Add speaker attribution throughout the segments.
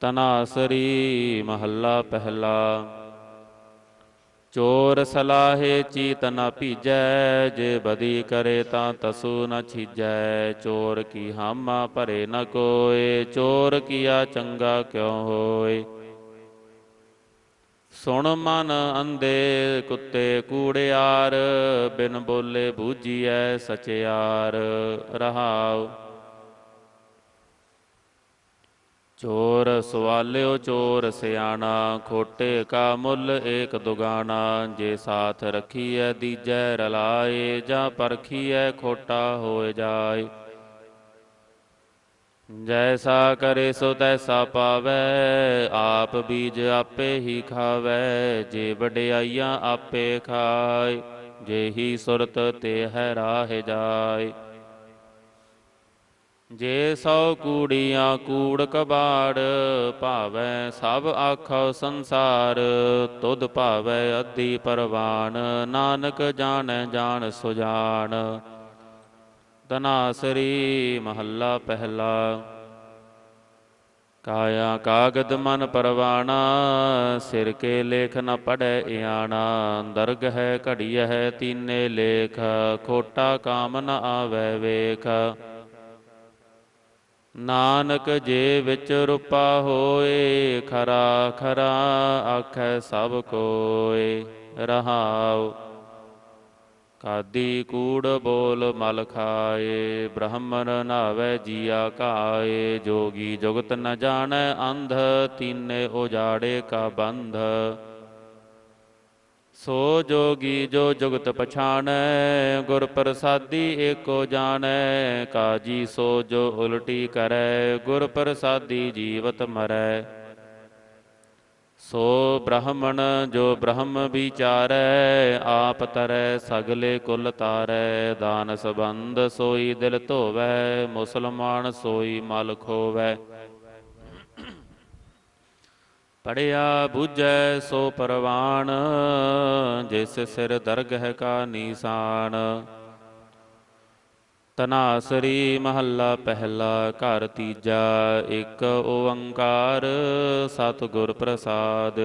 Speaker 1: ਤਨਾਸਰੀ ਮਹੱਲਾ ਪਹਿਲਾ। ਚੋਰ ਸਲਾਹੇ ਚੀਤ ਨ ਭੀਜੈ, ਜੇ ਬਦੀ ਕਰੇ ਤਾਂ ਤਸੂ ਨ ਛੀਜੈ। ਚੋਰ ਕੀ ਹਾਮਾ ਭਰੇ ਨ ਕੋਏ, ਚੋਰ ਕੀਆ ਚੰਗਾ ਕਿਉ ਹੋਏ? ਸੁਣ ਮਨ ਅੰਦੇ ਕੁੱਤੇ ਕੂੜਿਆਰ, ਬਿਨ ਬੋਲੇ ਬੂਝੀਐ ਸਚਿਆਰ। ਰਹਾਉ ਚੋਰ ਸਵਾਲਿਓ ਚੋਰ ਸਿਆਣਾ, ਖੋਟੇ ਕਾ ਮੁੱਲ ਏਕ ਦੁਗਾਣਾ, ਜੇ ਸਾਥ ਰਖੀਐ ਦੀਜੈ ਰਲਾਏ, ਜਾਂ ਪਰਖੀਐ ਖੋਟਾ ਹੋਏ ਜਾਏ। ਜੈਸਾ ਕਰੇ ਸੋ ਤੈਸਾ ਪਾਵੈ, ਆਪ ਬੀਜ ਆਪੇ ਹੀ ਖਾਵੈ, ਜੇ ਵਡਿਆਈਆਂ ਆਪੇ ਖਾਏ, ਜੇ ਹੀ ਸੁਰਤ ਤੇ ਹੈ ਰਾਹ ਜਾਏ। ਜੇ ਸੌ ਕੂੜੀਆਂ ਕੂੜ ਕਬਾੜ ਭਾਵੈ ਸਭ ਆਖੋ ਸੰਸਾਰ, ਤੁਧ ਭਾਵੈ ਅੱਧੀ ਪਰਵਾਨ, ਨਾਨਕ ਜਾਣੈ ਜਾਣ ਸੁਜਾਨ ਤਨਾਸਰੀ ਮਹੱਲਾ ਪਹਿਲਾ। ਕਾਇਆ ਕਾਗਦ ਮਨ ਪਰਵਾਣਾ, ਸਿਰ ਕੇ ਲੇਖ ਨ ਪੜੈ ਇਆਣਾ। ਦਰਗ ਹੈ ਘੜੀਐ ਹੈ ਤੀਨੇ ਲੇਖ, ਖੋਟਾ ਕਾਮ ਨ ਆਵੈ ਵੇਖ। ਨਾਨਕ ਜੇ ਵਿੱਚ ਰੂਪਾ ਹੋਏ, ਖਰਾ ਖਰਾ ਆਖੈ ਸਭ ਕੋਏ, ਰਹਾਉ। ਕਾਦੀ ਕੂੜ ਬੋਲ ਮਲ ਖਾਏ ਬ੍ਰਹਮਨ ਨਾਵੇ ਜੀਆ ਕਾਏ। ਜੋਗੀ ਜੁਗਤ ਨ ਜਾਣੈ ਅੰਧ, ਤੀਨੇ ਉਜਾੜੇ ਕਾ ਬੰਧ। ਸੋ ਜੋਗੀ ਜੋ ਜੁਗਤ ਪਛਾਣੈ, ਗੁਰ ਪ੍ਰਸਾਦੀ ਏਕੋ ਜਾਣੈ, ਕਾਜੀ ਸੋ ਜੋ ਉਲਟੀ ਕਰੈ, ਗੁਰ ਪ੍ਰਸਾਦੀ ਜੀਵਤ ਮਰੈ। ਸੋ ਬ੍ਰਾਹਮਣ ਜੋ ਬ੍ਰਹਮ ਵਿਚਾਰੈ, ਆਪ ਤਰੈ ਸਗਲੇ ਕੁਲ ਤਾਰੈ। ਦਾਨ ਸਬੰਧ ਸੋਈ ਦਿਲ ਧੋਵੈ, ਮੁਸਲਮਾਨ ਸੋਈ ਮਲ ਖੋਵੈ। ਪੜਿਆ ਬੁਝੈ ਸੋ ਪਰਵਾਨ ਜਿਸ ਸਿਰ ਦਰਗਹ ਕਾ ਨੀਸਾਨ। ਤਨਾਸਰੀ ਮਹੱਲਾ ਪਹਿਲਾ, ਘਰ ਤੀਜਾ, ਇੱਕ ਓੰਕਾਰ ਸਤਿਗੁਰ ਪ੍ਰਸਾਦ।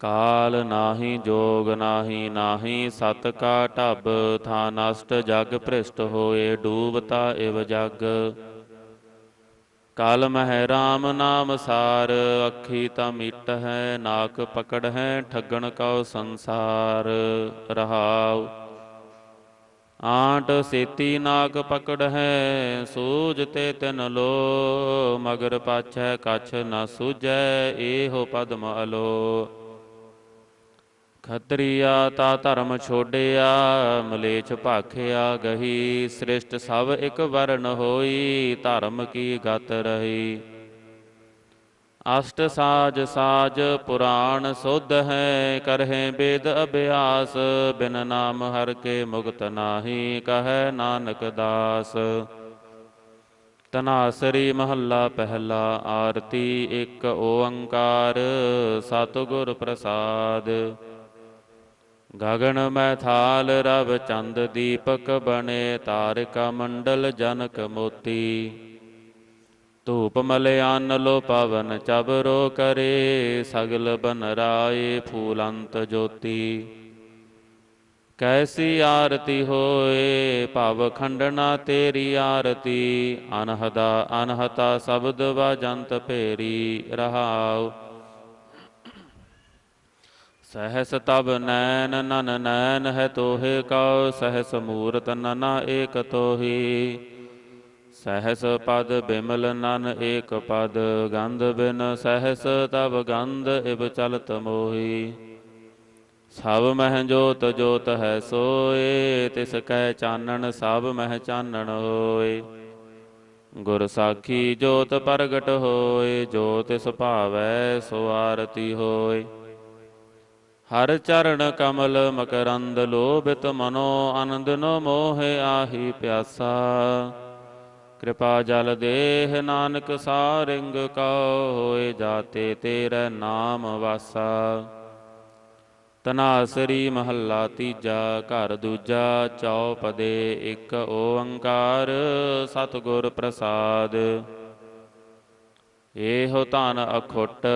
Speaker 1: ਕਾਲ ਨਾਹੀ, ਜੋਗ ਨਾਹੀ ਨਾਹੀ, ਸਤ ਕਾ ਢਬ, ਥਾ ਨਸ਼ਟ ਜਗ ਭ੍ਰਿਸ਼ਟ ਹੋਏ ਡੂਬਤਾ ਇਵ ਜਗ। ਕਾਲ ਮਹਿ RAM ਨਾਮ ਸਾਰ, ਅੱਖੀ ਤਾਂ ਮਿਟ ਹੈ ਨਾਕ ਪਕੜ ਹੈ ਠੱਗਣ ਕਉ ਸੰਸਾਰ, ਰਹਾਉ। ਆਂਟ ਸੇਤੀ ਨਾਕ ਪਕੜ ਹੈ ਸੂਝ ਤੇ ਤਿਨ ਲੋ, ਮਗਰ ਪਾਛੈ ਕਛ ਨਾ ਸੂਝੈ ਏਹੋ ਪਦਮ ਅਲੋ। ਖਤਰੀਆ, ਤਾ ਧਰਮ ਛੋੜਿਆ ਮਲੇਛ ਭਾਖਿਆ, ਗਹੀ ਸ੍ਰਿਸ਼ਟ ਸਭ ਇੱਕ ਵਰਨ ਹੋਈ, ਧਰਮ ਕੀ ਗਤ ਰਹੀ। ਅਸ਼ਟ ਸਾਜ ਸਾਜ ਪੁਰਾਣ ਸੁਧ ਹੈ, ਕਰਹਿ ਬੇਦ ਅਭਿਆਸ, ਬਿਨ ਨਾਮ ਹਰ ਕੇ ਮੁਕਤ ਨਾਹੀ, ਕਹੈ ਨਾਨਕ ਦਾਸ। ਤਨਾਸਰੀ ਮਹੱਲਾ ਪਹਿਲਾ ਆਰਤੀ, ਇੱਕ ਓੰਕਾਰ, ਸਤਿਗੁਰ ਪ੍ਰਸਾਦ। ਗਗਨ ਮੈਂ ਥਾਲ ਰਵ ਚੰਦ ਦੀਪਕ ਬਣੇ ਤਾਰਿਕਾ ਮੰਡਲ ਜਨਕ ਮੋਤੀ। ਧੂਪ ਮਲੇ ਅੰਨ ਲੋ ਪਵਨ ਚਬਰੋ ਕਰੇ, ਸਗਲ ਬਨ ਰਾਏ ਫੂਲੰਤ ਜੋਤੀ। ਕੈਸੀ ਆਰਤੀ ਹੋਏ ਭਵ ਖੰਡਨਾ ਤੇਰੀ ਆਰਤੀ, ਅਨਹਦਾ ਅਨਹਤਾ ਸ਼ਬਦ ਵਾਜੰਤ ਭੇਰੀ ਰਹਾਉ। ਸਹਸ ਤਬ ਨੈਨ ਨਨ ਨੈਨ ਹੈ ਤੋਹੇ ਕਉ, ਸਹਸ ਮੂਰਤ ਨਨ ਏਕ ਤੋਹੀ। ਸਹਸ ਪਦ ਬਿਮਲ ਨਨ ਏਕ ਪਦ, ਗੰਧ ਬਿਨ ਸਹਸ ਤਬ ਗੰਧ ਇਬ ਚਲਤ ਮੋਹੀ। ਸਭ ਮਹਿ ਜੋਤ ਜੋਤ ਹੈ ਸੋਏ, ਤਿਸ ਕੈ ਚਾਨਣ ਸਭ ਮਹਿ ਚਾਨਣ ਹੋਏ। ਗੁਰ ਸਾਖੀ ਜੋਤ ਪ੍ਰਗਟ ਹੋਏ, ਜੋ ਤਿਸ ਭਾਵੈ ਸੋ ਆਰਤੀ ਹੋਏ। ਹਰ ਚਰਨ ਕਮਲ ਮਕਰੰਦ ਲੋਭਿਤ ਮਨੋ ਆਨੰਦ ਨੋ ਮੋਹ ਆਹੀ ਪਿਆਸਾ। ਕਿਰਪਾ ਜਲ ਦੇਹ ਨਾਨਕ ਸਾਰਿੰਗ ਕਉ ਹੋਏ ਜਾਤੇ ਤੇਰੇ ਨਾਮ ਵਾਸਾ। ਤਨਾਸਰੀ ਮਹੱਲਾ ਤੀਜਾ, ਘਰ ਦੂਜਾ, ਚੌਪਦੇ ਇੱਕ ਓੰਕਾਰ, ਸਤਿਗੁਰ ਪ੍ਰਸਾਦ। ਇਹੋ ਧਨ ਅਖੁੱਟ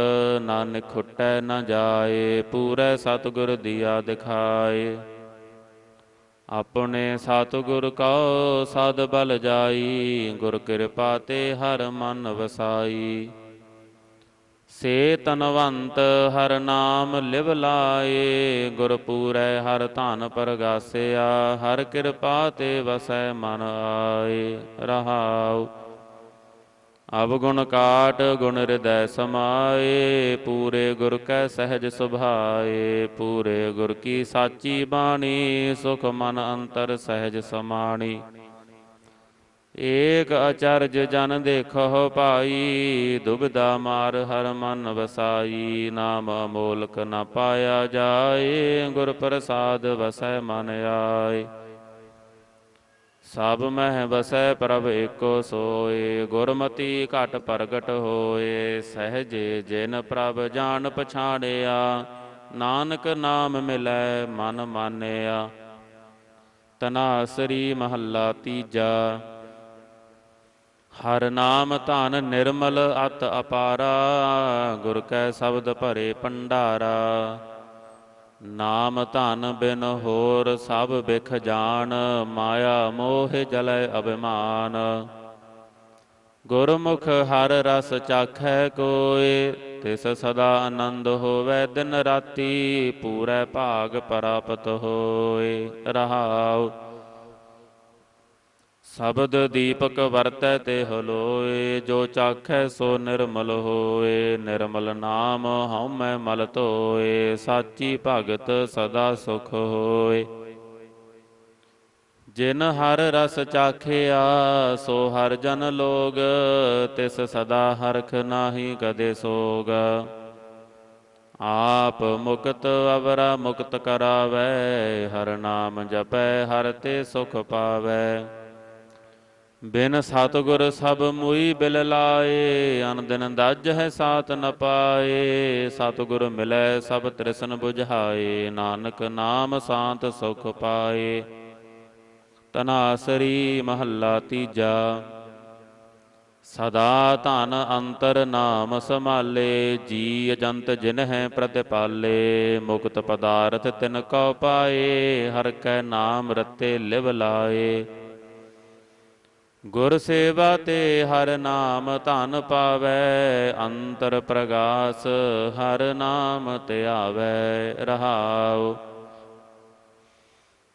Speaker 1: ਨਾਨਕ ਖੁੱਟੈ ਨਾ ਜਾਏ, ਪੂਰੇ ਸਤਿਗੁਰ ਦੀਆ ਦਿਖਾਏ। ਆਪਣੇ ਸਤਿਗੁਰ ਕਉ ਸਦ ਬਲ ਜਾਈ, ਗੁਰ ਕਿਰਪਾ ਤੇ ਹਰ ਮਨ ਵਸਾਈ। ਸੇ ਤਨਵੰਤ ਹਰ ਨਾਮ ਲਿਵ ਲਾਏ, ਗੁਰ ਪੂਰੈ ਹਰ ਧਨ ਪਰਗਾਸਿਆ, ਹਰ ਕਿਰਪਾ ਤੇ ਵਸੈ ਮਨ ਆਏ। ਰਹਾਉ। ਅਬ ਗੁਣ ਕਾਟ ਗੁਣ ਹਿਰਦੈ ਸਮਾਏ, ਪੂਰੇ ਗੁਰ ਕੈ ਸਹਿਜ ਸੁਭਾਏ, ਪੂਰੇ ਗੁਰ ਕੀ ਸਾਚੀ ਬਾਣੀ, ਸੁਖ ਮਨ ਅੰਤਰ ਸਹਿਜ ਸਮਾਣੀ। ਏਕ ਅਚਰਜ ਜਨ ਦੇਖੋ ਭਾਈ, ਦੁਬਿਧਾ ਮਾਰ ਹਰ ਮਨ ਵਸਾਈ, ਨਾਮ ਅਮੋਲਕ ਨ ਪਾਇਆ ਜਾਏ, ਗੁਰ ਪ੍ਰਸਾਦ ਵਸੈ ਮਨ ਆਏ। ਸਭ ਮਹਿ ਵਸੈ ਪ੍ਰਭ ਏਕੋ ਸੋਏ, ਗੁਰਮਤੀ ਘਟ ਪ੍ਰਗਟ ਹੋਏ, ਸਹਜੇ ਜਿਨ ਪ੍ਰਭ ਜਾਣ ਪਛਾਣਿਆ, ਨਾਨਕ ਨਾਮ ਮਿਲੈ ਮਨ ਮਾਨਿਆ। ਤਨਾਸਰੀ ਮਹੱਲਾ ਤੀਜਾ, ਹਰ ਨਾਮ ਧਨ ਨਿਰਮਲ ਅਤ ਅਪਾਰਾ, ਗੁਰ ਕੈ ਸ਼ਬਦ ਭਰੇ ਭੰਡਾਰਾ। ਨਾਮ ਧਨ ਬਿਨ ਹੋਰ ਸਭ ਵਿਖ ਜਾਣ, ਮਾਇਆ ਮੋਹ ਜਲੈ ਅਭਿਮਾਨ। ਗੁਰਮੁਖ ਹਰ ਰਸ ਚਾਖੈ ਕੋਏ, ਤਿਸ ਸਦਾ ਆਨੰਦ ਹੋਵੇ ਦਿਨ ਰਾਤੀ, ਪੂਰੇ ਭਾਗ ਪ੍ਰਾਪਤ ਹੋਏ ਰਹਾਉ। ਸ਼ਬਦ ਦੀਪਕ ਵਰਤੈ ਤੇ ਹਲੋਏ, ਜੋ ਚਾਖੈ ਸੋ ਨਿਰਮਲ ਹੋਏ। ਨਿਰਮਲ ਨਾਮ ਹਉਮੈ ਮਲ ਧੋਏ, ਸਾਚੀ ਭਗਤ ਸਦਾ ਸੁਖ ਹੋਏ। ਜਿਨ ਹਰ ਰਸ ਚਾਖਿਆ, ਸੋ ਹਰ ਜਨ ਲੋਗ, ਤਿਸ ਸਦਾ ਹਰਖ ਨਾਹੀ ਕਦੇ ਸੋਗ। ਆਪ ਮੁਕਤ ਅਵਰਾ ਮੁਕਤ ਕਰਾਵੈ, ਹਰ ਨਾਮ ਜਪੈ, ਹਰ ਤੇ ਸੁਖ ਪਾਵੈ। ਬਿਨ ਸਤਗੁਰ ਸਭ ਮੁਈ ਬਿਲ ਲਾਏ, ਅਨ ਦਿਨ ਦਜ ਹੈ ਸਾਤ ਨ ਪਾਏ। ਸਤਗੁਰ ਮਿਲੈ ਸਭ ਤ੍ਰਿਸ਼ਨ 부ਝਾਏ ਨਾਨਕ ਨਾਮ ਸਾਤ ਸੁਖ ਪਾਏ। ਤਨਾਸਰੀ ਮਹੱਲਾ ਤੀਜਾ। ਸਦਾ ਧਨ ਅੰਤਰ ਨਾਮ ਸਮਾਲੇ ਜੀ ਅਜੰਤ ਜਿਨ ਹੈ ਪ੍ਰਤਿਪਾਲੇ। ਮੁਕਤ ਪਦਾਰਥ ਤਿਨ ਕਉ ਪਾਏ, ਹਰ ਕੈ ਨਾਮ ਰਤੇ ਲਿਵ ਲਾਏ। ਗੁਰ ਸੇਵਾ ਤੇ ਹਰ ਨਾਮ ਧਨ ਪਾਵੈ, ਅੰਤਰ ਪ੍ਰਗਾਸ ਹਰ ਨਾਮ ਧਿਆਵੈ ਰਹਾਉ।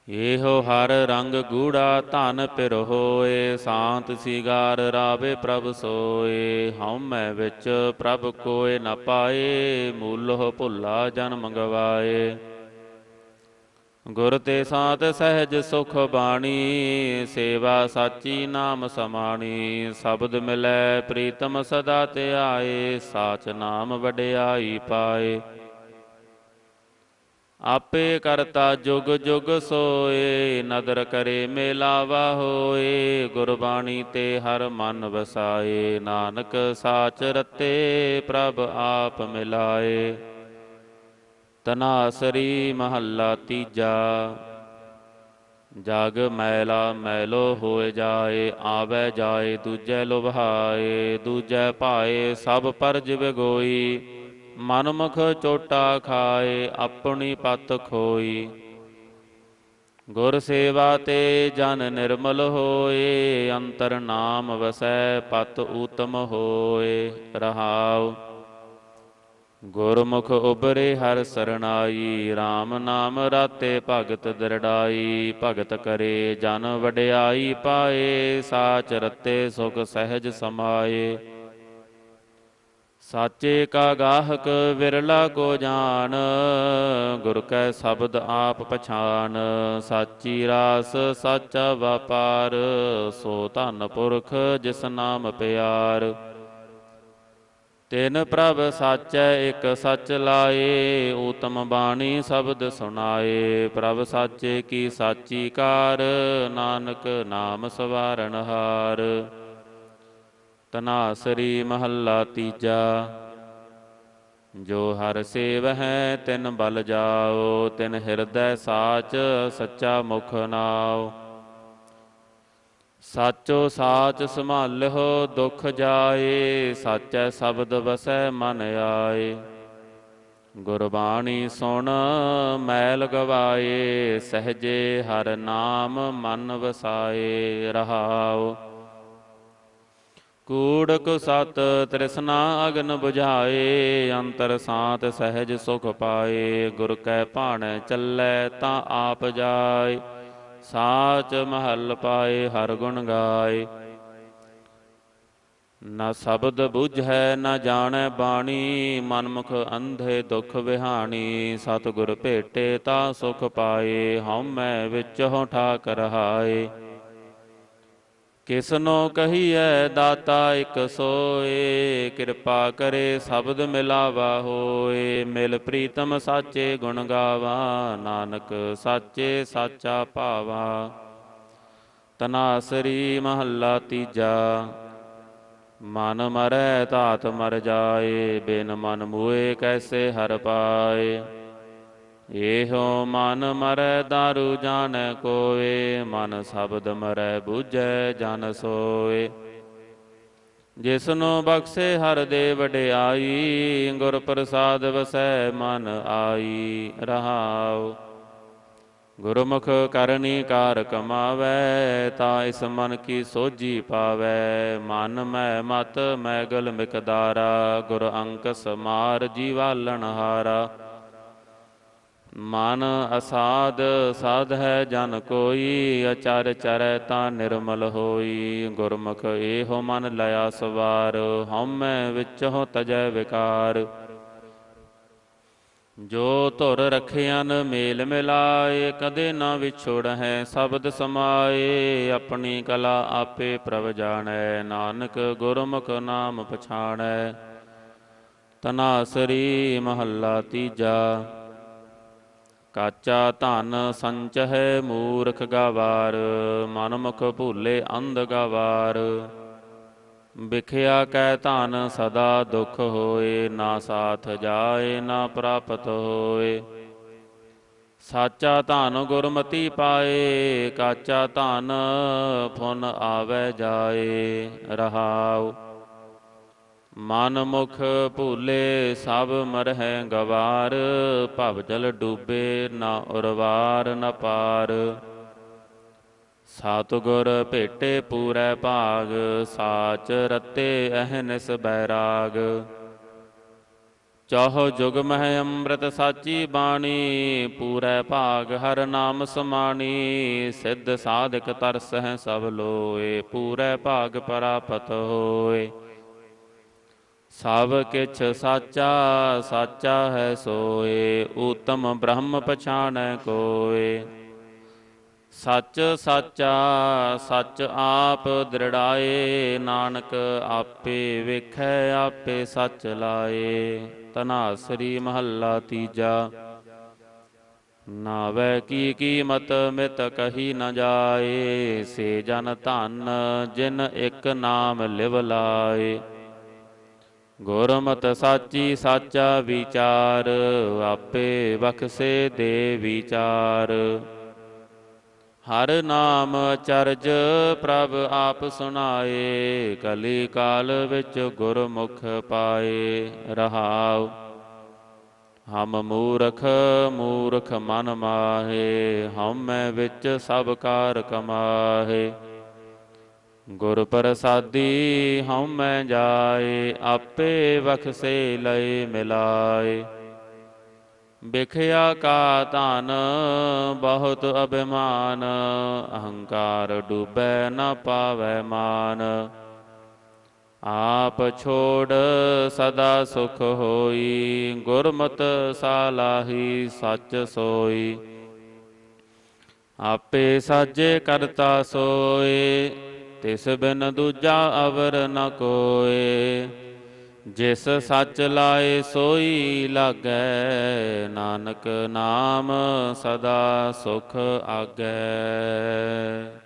Speaker 1: ਇਹੋ ਹਰ ਰੰਗ ਗੂੜਾ ਧਨ ਪਿਰ ਹੋਏ ਸ਼ਾਂਤ ਸਿਗਾਰ ਰਾਵੇ ਪ੍ਰਭ ਸੋਏ। ਹਉਮੈ ਵਿੱਚ ਪ੍ਰਭ ਕੋਏ ਨਾ ਪਾਏ, ਮੂਲਹੁ ਭੁੱਲਾ ਜਨਮ ਗਵਾਏ ਗੁਰ ਤੇ ਸਾਤ ਸਹਿਜ ਸੁਖ ਬਾਣੀ, ਸੇਵਾ ਸਾਚੀ ਨਾਮ ਸਮਾਣੀ, ਸ਼ਬਦ ਮਿਲੈ ਪ੍ਰੀਤਮ ਸਦਾ ਤੇ ਆਏ, ਸਾਚ ਨਾਮ ਵਡਿਆਈ ਪਾਏ। ਆਪੇ ਕਰਤਾ ਜੁਗ ਜੁਗ ਸੋਏ, ਨਦਰ ਕਰੇ ਮੇਲਾਵਾ ਹੋਏ, ਗੁਰਬਾਣੀ ਤੇ ਹਰ ਮਨ ਵਸਾਏ, ਨਾਨਕ ਸਾਚ ਰਤੇ ਪ੍ਰਭ ਆਪ ਮਿਲਾਏ। ਤਨਾਸਰੀ ਮਹੱਲਾ ਤੀਜਾ। ਜਗ ਮੈਲਾ ਮੈਲੋ ਹੋਏ ਜਾਏ, ਆਵੇ ਜਾਏ, ਦੂਜੇ ਲੁਭਾਏ, ਦੂਜੇ ਭਾਏ, ਸਭ ਪਰ ਜਿਵ ਗੋਈ। ਮਨਮੁਖ ਚੋਟਾ ਖਾਏ, ਆਪਣੀ ਪਤ ਖੋਈ। ਗੁਰ ਸੇਵਾ ਤੇ ਜਨ ਨਿਰਮਲ ਹੋਏ, ਅੰਤਰ ਨਾਮ ਵਸੈ, ਪਤ ਊਤਮ ਹੋਏ, ਰਹਾਉ। ਗੁਰਮੁਖ ਉਬਰੇ ਹਰ ਸਰਣਾਈ RAM ਨਾਮ ਰਾਤੇ ਭਗਤ ਦਰੜਾਈ, ਭਗਤ ਕਰੇ ਜਨ ਵਡਿਆਈ, ਪਾਏ ਸਾਚ ਰਤੇ ਸੁਖ ਸਹਿਜ ਸਮਾਏ। ਸਾਚੇ ਕਾ ਗਾਹਕ ਵਿਰਲਾ ਕੋ ਜਾਣ ਗੁਰ ਕੈ ਸ਼ਬਦ ਆਪ ਪਛਾਨ। ਸਾਚੀ ਰਾਸ ਸਾਚਾ ਵਪਾਰ, ਸੋ ਧਨ ਪੁਰਖ ਜਿਸ ਨਾਮ ਪਿਆਰ। ਤਿਨ ਪ੍ਰਭ ਸਾਚੈ, ਇੱਕ ਸੱਚ ਲਾਏ, ਊਤਮ ਬਾਣੀ ਸ਼ਬਦ ਸੁਣਾਏ। ਪ੍ਰਭ ਸਾਚੇ ਕੀ ਸਾਚੀ ਕਾਰ, ਨਾਨਕ ਨਾਮ ਸਵਾਰਨ ਹਾਰ। ਤਨਾਸਰੀ ਮਹੱਲਾ ਤੀਜਾ, ਜੋ ਹਰ ਸੇਵ ਹੈ ਤਿਨ ਬਲ ਜਾਓ, ਤਿਨ ਹਿਰਦੈ ਸਾਚ ਸੱਚਾ ਮੁਖ ਨਾਓ। ਸਾਚੋ ਸਾਚ ਸੰਭਾਲਿਓ ਦੁਖ ਜਾਏ, ਸਾਚੈ ਸ਼ਬਦ ਵਸੈ ਮਨ ਆਏ। ਗੁਰਬਾਣੀ ਸੁਣ, ਮੈਲ ਗਵਾਏ, ਸਹਜੇ ਹਰ ਨਾਮ ਮਨ ਵਸਾਏ, ਰਹਾਉ। ਕੂੜਕ ਸਤ ਤ੍ਰਿਸ਼ਨਾ ਅਗਨ 부ਝਾਏ ਅੰਤਰ ਸਾਤ ਸਹਿਜ ਸੁਖ ਪਾਏ, ਗੁਰ ਕੈ ਭਾਣੇ ਚੱਲੈ ਤਾਂ ਆਪ ਜਾਏ। ਸਾਚ ਮਹੱਲ ਪਾਏ, ਹਰ ਗੁਣ ਗਾਏ। ਨਾ ਸ਼ਬਦ ਬੁਝੈ ਨਾ ਜਾਣੈ ਬਾਣੀ। ਮਨਮੁਖ ਅੰਧੇ ਦੁਖ ਵਿਹਾਣੀ। ਸਤਿਗੁਰ ਭੇਟੇ ਤਾਂ ਸੁਖ ਪਾਏ, ਹਉਮੈ ਵਿੱਚ ਹੋ ਠਾਕ ਰਹਾਏ ਕਿਸਨੋ ਕਹੀਐ ਦਾਤਾ ਇਕ ਸੋਏ, ਕਿਰਪਾ ਕਰੇ ਸ਼ਬਦ ਮਿਲਾਵਾ ਹੋਏ। ਮਿਲ ਪ੍ਰੀਤਮ ਸਾਚੇ ਗੁਣ ਗਾਵਾ, ਨਾਨਕ ਸਾਚੇ ਸਾਚਾ ਭਾਵਾ। ਤਨਾਸਰੀ ਮਹੱਲਾ ਤੀਜਾ, ਮਨ ਮਰੈ ਤਾਤ ਮਰ ਜਾਏ, ਬਿਨ ਮਨ ਮੂਏ ਕੈਸੇ ਹਰ ਪਾਏ। ਇਹੋ ਮਨ ਮਰੈ ਦਾਰੂ ਜਾਣੈ ਕੋਏ, ਮਨ ਸ਼ਬਦ ਮਰੈ ਬੂਝੈ ਜਨ ਸੋਏ। ਜਿਸਨੂੰ ਬਖਸ਼ੇ ਹਰ ਦੇ ਵਡਿਆਈ ਗੁਰ ਪ੍ਰਸਾਦ ਵਸੈ ਮਨ ਆਈ ਰਹਾਉ। ਗੁਰਮੁਖ ਕਰਨੀ ਕਾਰ ਕਮਾਵੈ, ਤਾਂ ਇਸ ਮਨ ਕੀ ਸੋਝੀ ਪਾਵੈ। ਮਨ ਮੈਂ ਮਤ ਮੈਗਲ ਮਿਕਦਾਰਾ, ਗੁਰ ਅੰਕ ਸਮਾਰ ਜੀਵਾਲਣ ਹਾਰਾ। ਮਨ ਅਸਾਧ ਸਾਧ ਹੈ ਜਨ ਕੋਈ, ਅਚਰ ਚਰੈ ਤਾਂ ਨਿਰਮਲ ਹੋਈ। ਗੁਰਮੁਖ ਏਹੋ ਮਨ ਲਿਆ ਸਵਾਰ, ਹਉਮੈ ਵਿੱਚ ਹੋ ਤਜੈ ਵਿਕਾਰ। ਜੋ ਧੁਰ ਰਖਿਆਨ ਮੇਲ ਮਿਲਾਏ, ਕਦੇ ਨਾ ਵਿਛੋੜ ਹੈ ਸ਼ਬਦ ਸਮਾਏ। ਆਪਣੀ ਕਲਾ ਆਪੇ ਪ੍ਰਭ ਜਾਣੈ, ਨਾਨਕ ਗੁਰਮੁਖ ਨਾਮ ਪਛਾਣੈ। ਤਨਾਸਰੀ ਮਹੱਲਾ ਤੀਜਾ। ਕਾਚਾ ਧਨ ਸੰਚਹਿ ਮੂਰਖ ਗਵਾਰ, ਮਨਮੁਖ ਭੂਲੇ ਅੰਧ ਗਵਾਰ। ਵਿਖਿਆ ਕੈ ਧਨ ਸਦਾ ਦੁਖ ਹੋਏ, ਨਾ ਸਾਥ ਜਾਏ, ਨਾ ਪ੍ਰਾਪਤ ਹੋਏ। ਸਾਚਾ ਧਨ ਗੁਰਮਤੀ ਪਾਏ, ਕਾਚਾ ਧਨ ਫੁਨ ਆਵੇ ਜਾਏ, ਰਹਾਉ। ਮਨ ਮੁਖ ਭੂਲੇ ਸਭ ਮਰਹਿ ਗਵਾਰ, ਭਵ ਜਲ ਡੂਬੇ ਨਾ ਉਰਵਾਰ ਨ ਪਾਰ। ਸਤਿਗੁਰ ਭੇਟੇ ਪੂਰੈ ਭਾਗ, ਸਾਚ ਰਤੇ ਅਹਨਿਸ ਬੈਰਾਗ। ਚਾਹੋ ਜੁਗ ਮਹਿ ਅੰਮ੍ਰਿਤ ਸਾਚੀ ਬਾਣੀ, ਪੂਰੈ ਭਾਗ ਹਰ ਨਾਮ ਸਮਾਣੀ। ਸਿੱਧ ਸਾਧਕ ਤਰਸ ਹੈ ਸਭ ਲੋਏ, ਪੂਰੈ ਭਾਗ ਪ੍ਰਾਪਤ ਹੋਏ। ਸਭ ਕਿਛ ਸਾਚਾ ਸਾਚਾ ਹੈ ਸੋਏ ਊਤਮ ਬ੍ਰਹਮ ਪਛਾਣੈ ਕੋਏ। ਸੱਚ ਸਾਚਾ, ਸੱਚ ਆਪ ਦ੍ਰਿੜਾਏ, ਨਾਨਕ ਆਪੇ ਵੇਖੈ, ਆਪੇ ਸੱਚ ਲਾਏ। ਤਨਾਸਰੀ ਮਹੱਲਾ ਤੀਜਾ। ਨਾਵੇ ਕੀ ਕੀਮਤ ਮਿਤ ਕਹੀ ਨ ਜਾਏ, ਸੇ ਜਨ ਧਨ ਜਿਨ ਇੱਕ ਨਾਮ ਲਿਵ ਲਾਏ। ਗੁਰਮਤਿ ਸਾਚੀ ਸਾਚਾ ਵਿਚਾਰ, ਆਪੇ ਬਖਸੇ ਦੇ ਵਿਚਾਰ। ਹਰ ਨਾਮ ਚਰਜ ਪ੍ਰਭ ਆਪ ਸੁਣਾਏ, ਕਲੀ ਕਾਲ ਵਿੱਚ ਗੁਰਮੁਖ ਪਾਏ, ਰਹਾਉ। ਹਮ ਮੂਰਖ ਮੂਰਖ ਮਨ ਮਾਹੇ, ਹਉਮੈ ਵਿੱਚ ਸਭ ਕਾਰ ਕਮਾਹੇ। ਗੁਰ ਪ੍ਰਸਾਦੀ ਹਉਮੈ ਜਾਏ, ਆਪੇ ਬਖਸੇ ਲਏ ਮਿਲਾਏ। ਵਿਖਿਆ ਕਾ ਧਨ, ਬਹੁਤ ਅਭਿਮਾਨ, ਅਹੰਕਾਰ ਡੁਬੈ ਨ ਪਾਵੈ ਮਾਨ। ਆਪ ਛੋੜ ਸਦਾ ਸੁਖ ਹੋਈ, ਗੁਰਮਤ ਸਾਲਾਹੀ ਸੱਚ ਸੋਈ। ਆਪੇ ਸਾਜੇ ਕਰਤਾ ਸੋਏ ਤਿਸ ਬਿਨ ਦੂਜਾ ਅਵਰ ਨ ਕੋਏ। ਜਿਸ ਸੱਚ ਲਾਏ ਸੋਈ ਲਾਗੈ, ਨਾਨਕ ਨਾਮ ਸਦਾ ਸੁਖ ਆਗੈ।